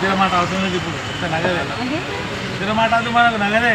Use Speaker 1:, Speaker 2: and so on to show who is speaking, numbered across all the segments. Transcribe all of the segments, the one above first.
Speaker 1: ఇద్దరు మాట అవసరం లేదు ఇప్పుడు. ఇంత నగదే. ఇద్దరు మాట అది మనకు నగదే.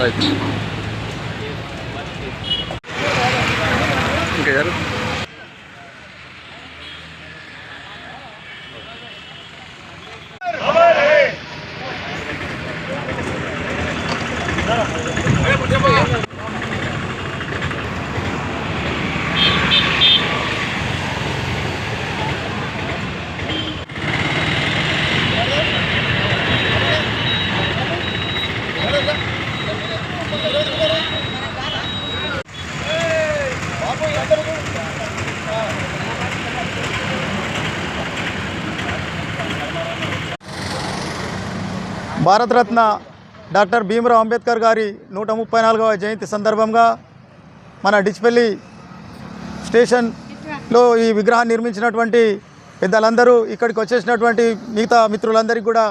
Speaker 2: రైట్ ఇంకా
Speaker 3: భారతరత్న డాక్టర్ భీమరావు అంబేద్కర్ గారి నూట ముప్పై నాలుగవ జయంతి సందర్భంగా మన డిచ్పల్లి స్టేషన్లో ఈ విగ్రహాన్ని నిర్మించినటువంటి పెద్దలందరూ ఇక్కడికి వచ్చేసినటువంటి మిగతా మిత్రులందరికీ కూడా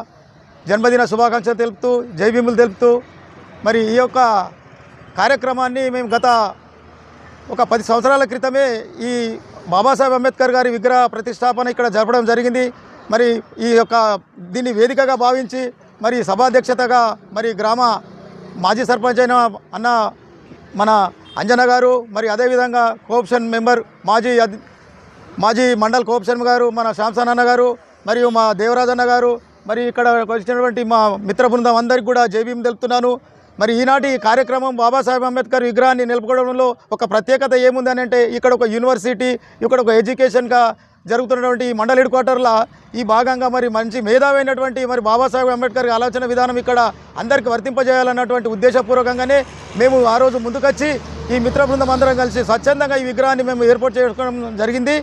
Speaker 3: జన్మదిన శుభాకాంక్షలు తెలుపుతూ జై భీములు తెలుపుతూ మరి ఈ యొక్క కార్యక్రమాన్ని మేము గత ఒక పది సంవత్సరాల క్రితమే ఈ బాబాసాహెబ్ అంబేద్కర్ గారి విగ్రహ ప్రతిష్టాపన ఇక్కడ జరపడం జరిగింది. మరి ఈ యొక్క దీన్ని వేదికగా భావించి మరి సభాధ్యక్షతగా మరి గ్రామ మాజీ సర్పంచ్ అయిన అన్న మన అంజన గారు మరి అదేవిధంగా కోఆప్షన్ మెంబర్ మాజీ మాజీ మండల్ కోఆప్షన్ గారు మన శాంసన్ అన్న గారు మరియు మా దేవరాజన్న గారు మరి ఇక్కడ వచ్చినటువంటి మా మిత్ర బృందం అందరికీ కూడా జైభీం తెలుపుతున్నాను. మరి ఈనాటి కార్యక్రమం బాబాసాహెబ్ అంబేద్కర్ విగ్రహాన్ని నిలుపుకోవడంలో ఒక ప్రత్యేకత ఏముంది అంటే ఇక్కడ ఒక యూనివర్సిటీ ఇక్కడ ఒక ఎడ్యుకేషన్గా జరుగుతున్నటువంటి ఈ మండల్ హెడ్ క్వార్టర్లో ఈ భాగంగా మరి మంచి మేధావైనటువంటి మరి బాబాసాహెబ్ అంబేద్కర్ ఆలోచన విధానం ఇక్కడ అందరికీ వర్తింపజేయాలన్నటువంటి ఉద్దేశపూర్వకంగానే మేము ఆ రోజు ముందుకొచ్చి ఈ మిత్ర బృందం అందరం కలిసి స్వచ్ఛందంగా ఈ విగ్రహాన్ని మేము ఏర్పాటు చేసుకోవడం జరిగింది.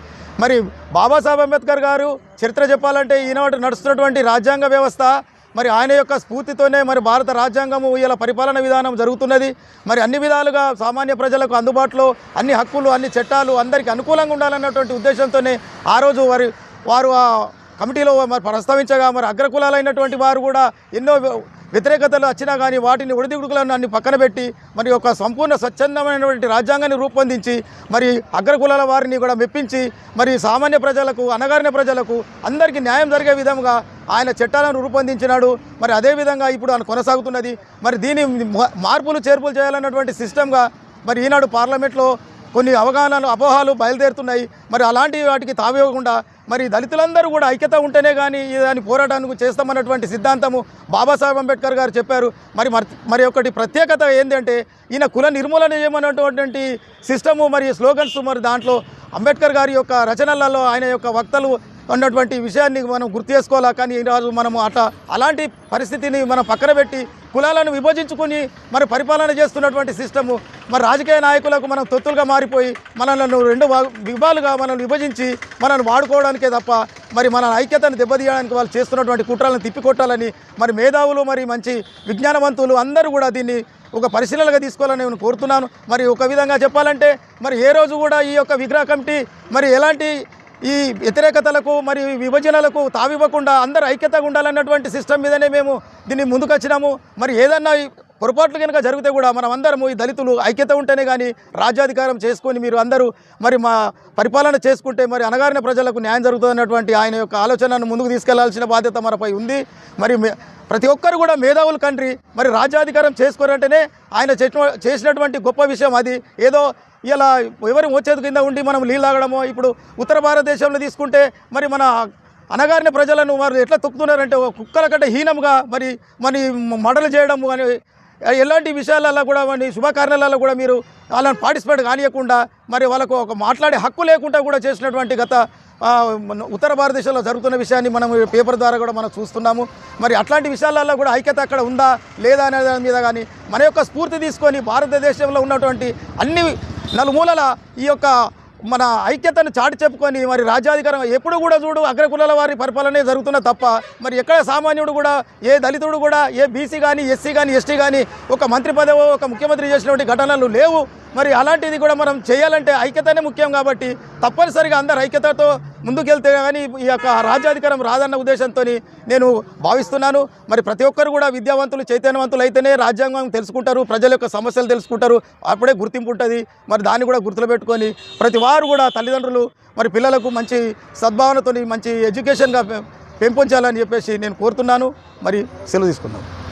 Speaker 3: మరి బాబాసాహెబ్ అంబేద్కర్ గారు చరిత్ర చెప్పాలంటే ఈనాడు నడుస్తున్నటువంటి రాజ్యాంగ వ్యవస్థ మరి ఆయన యొక్క స్ఫూర్తితోనే మరి భారత రాజ్యాంగము ఇలా పరిపాలన విధానం జరుగుతున్నది. మరి అన్ని విధాలుగా సామాన్య ప్రజలకు అందుబాటులో అన్ని హక్కులు అన్ని చట్టాలు అందరికీ అనుకూలంగా ఉండాలన్నటువంటి ఉద్దేశంతోనే ఆ రోజు వారి వారు ఆ కమిటీలో మరి ప్రస్తావించగా మరి అగ్రకులాలైనటువంటి వారు కూడా ఎన్నో వ్యతిరేకతలు వచ్చినా కానీ వాటిని ఒడిదుడుకులను అన్ని పక్కన పెట్టి మరి ఒక సంపూర్ణ స్వచ్ఛందమైనటువంటి రాజ్యాంగాన్ని రూపొందించి మరి అగ్రకులాల వారిని కూడా మెప్పించి మరి సామాన్య ప్రజలకు అనగారిన ప్రజలకు అందరికీ న్యాయం జరిగే విధంగా ఆయన చట్టాలను రూపొందించినాడు. మరి అదేవిధంగా ఇప్పుడు ఆయన కొనసాగుతున్నది. మరి దీని మార్పులు చేర్పులు చేయాలన్నటువంటి సిస్టమ్గా మరి ఈనాడు పార్లమెంట్లో కొన్ని అవగాహనలు అపోహాలు బయలుదేరుతున్నాయి. మరి అలాంటి వాటికి తావివ్వకుండా మరి దళితులందరూ కూడా ఐక్యత ఉంటేనే కానీ దాన్ని దాని పోరాటానికి చేస్తామన్నటువంటి సిద్ధాంతము బాబాసాహెబ్ అంబేద్కర్ గారు చెప్పారు. మరి మరి మరి ఒకటి ప్రత్యేకత ఏంటంటే ఈయన కుల నిర్మూలన చేయమన్నటువంటి సిస్టము మరి స్లోగన్స్ మరి దాంట్లో అంబేద్కర్ గారి యొక్క రచనలలో ఆయన యొక్క వక్తలు అన్నటువంటి విషయాన్ని మనం గుర్తు చేసుకోవాలా? కానీ ఈరోజు మనము అట్లా అలాంటి పరిస్థితిని మనం పక్కన పెట్టి కులాలను విభజించుకుని మరి పరిపాలన చేస్తున్నటువంటి సిస్టము మరి రాజకీయ నాయకులకు మనం తొత్తులుగా మారిపోయి మనల్ని రెండు విభాలుగా మనల్ని విభజించి మనల్ని వాడుకోవడానికే తప్ప మరి మన ఐక్యతను దెబ్బతీయడానికి వాళ్ళు చేస్తున్నటువంటి కుట్రాలను తిప్పికొట్టాలని మరి మేధావులు మరి మంచి విజ్ఞానవంతులు అందరూ కూడా దీన్ని ఒక పరిశీలనగా తీసుకోవాలని నేను కోరుతున్నాను. మరి ఒక విధంగా చెప్పాలంటే మరి ఏ రోజు కూడా ఈ యొక్క విగ్రహ కమిటీ మరి ఎలాంటి ఈ వ్యతిరేకతలకు మరి విభజనలకు తావివ్వకుండా అందరూ ఐక్యతగా ఉండాలన్నటువంటి సిస్టమ్ మీదనే మేము దీన్ని ముందుకు వచ్చినాము మరి ఏదన్నా పొరపాట్లు కనుక జరిగితే కూడా మనం అందరము ఈ దళితులు ఐక్యత ఉంటేనే కానీ రాజ్యాధికారం చేసుకొని మీరు అందరూ మరి మా పరిపాలన చేసుకుంటే మరి అనగారిన ప్రజలకు న్యాయం జరుగుతుందన్నటువంటి ఆయన యొక్క ఆలోచనను ముందుకు తీసుకెళ్ళాల్సిన బాధ్యత మనపై ఉంది. మరి మే- ప్రతి ఒక్కరు కూడా మేధావులు కంట్రీ మరి రాజ్యాధికారం చేసుకోరంటేనే ఆయన చేసిన- చేసినటువంటి గొప్ప విషయం అది. ఏదో ఇలా ఎవరి వచ్చేది కింద ఉండి మనం నీళ్ళు ఇప్పుడు ఉత్తర భారతదేశంలో తీసుకుంటే మరి మన అనగారిన ప్రజలను వారు ఎట్లా తొక్కుతున్నారంటే ఒక కుక్కల కంటే హీనంగా మరి మరి మడలు చేయడం కానీ ఎలాంటి విషయాలలో కూడా మరి శుభకార్యాలలో కూడా మీరు వాళ్ళని పార్టిసిపేట్ కానియకుండా మరి వాళ్ళకు ఒక మాట్లాడే హక్కు లేకుండా కూడా చేసినటువంటి గత మన ఉత్తర భారతదేశంలో జరుగుతున్న విషయాన్ని మనం పేపర్ ద్వారా కూడా మనం చూస్తున్నాము. మరి అట్లాంటి విషయాలలో కూడా ఐక్యత అక్కడ ఉందా లేదా అనే దాని మీద కానీ మన యొక్క స్ఫూర్తి తీసుకొని భారతదేశంలో ఉన్నటువంటి అన్ని నలుమూలల ఈ యొక్క మన ఐక్యతను చాటి చెప్పుకొని మరి రాజ్యాధికారం ఎప్పుడు కూడా చూడు అగ్రకులాల వారి పరిపాలనే జరుగుతున్న తప్ప మరి ఎక్కడ సామాన్యుడు కూడా ఏ దళితుడు కూడా ఏ బీసీ కానీ ఎస్సీ కానీ ఎస్టీ కానీ ఒక మంత్రి పదవో ఒక ముఖ్యమంత్రి చేసినటువంటి ఘటనలు లేవు. మరి అలాంటిది కూడా మనం చేయాలంటే ఐక్యతనే ముఖ్యం కాబట్టి తప్పనిసరిగా అందరు ఐక్యతతో ముందుకెళ్తే కానీ ఈ యొక్క రాజ్యాధికారం రాదన్న ఉద్దేశంతో నేను భావిస్తున్నాను. మరి ప్రతి ఒక్కరు కూడా విద్యావంతులు చైతన్యవంతులు అయితేనే రాజ్యాంగం తెలుసుకుంటారు ప్రజల యొక్క సమస్యలు తెలుసుకుంటారు. అప్పుడే గుర్తింపు ఉంటుంది మరి దాన్ని కూడా గుర్తులు పెట్టుకొని ప్రతి వారు కూడా తల్లిదండ్రులు మరి పిల్లలకు మంచి సద్భావనతో మంచి ఎడ్యుకేషన్గా పెంపొంచాలని చెప్పేసి నేను కోరుతున్నాను. మరి సెలవు తీసుకున్నాను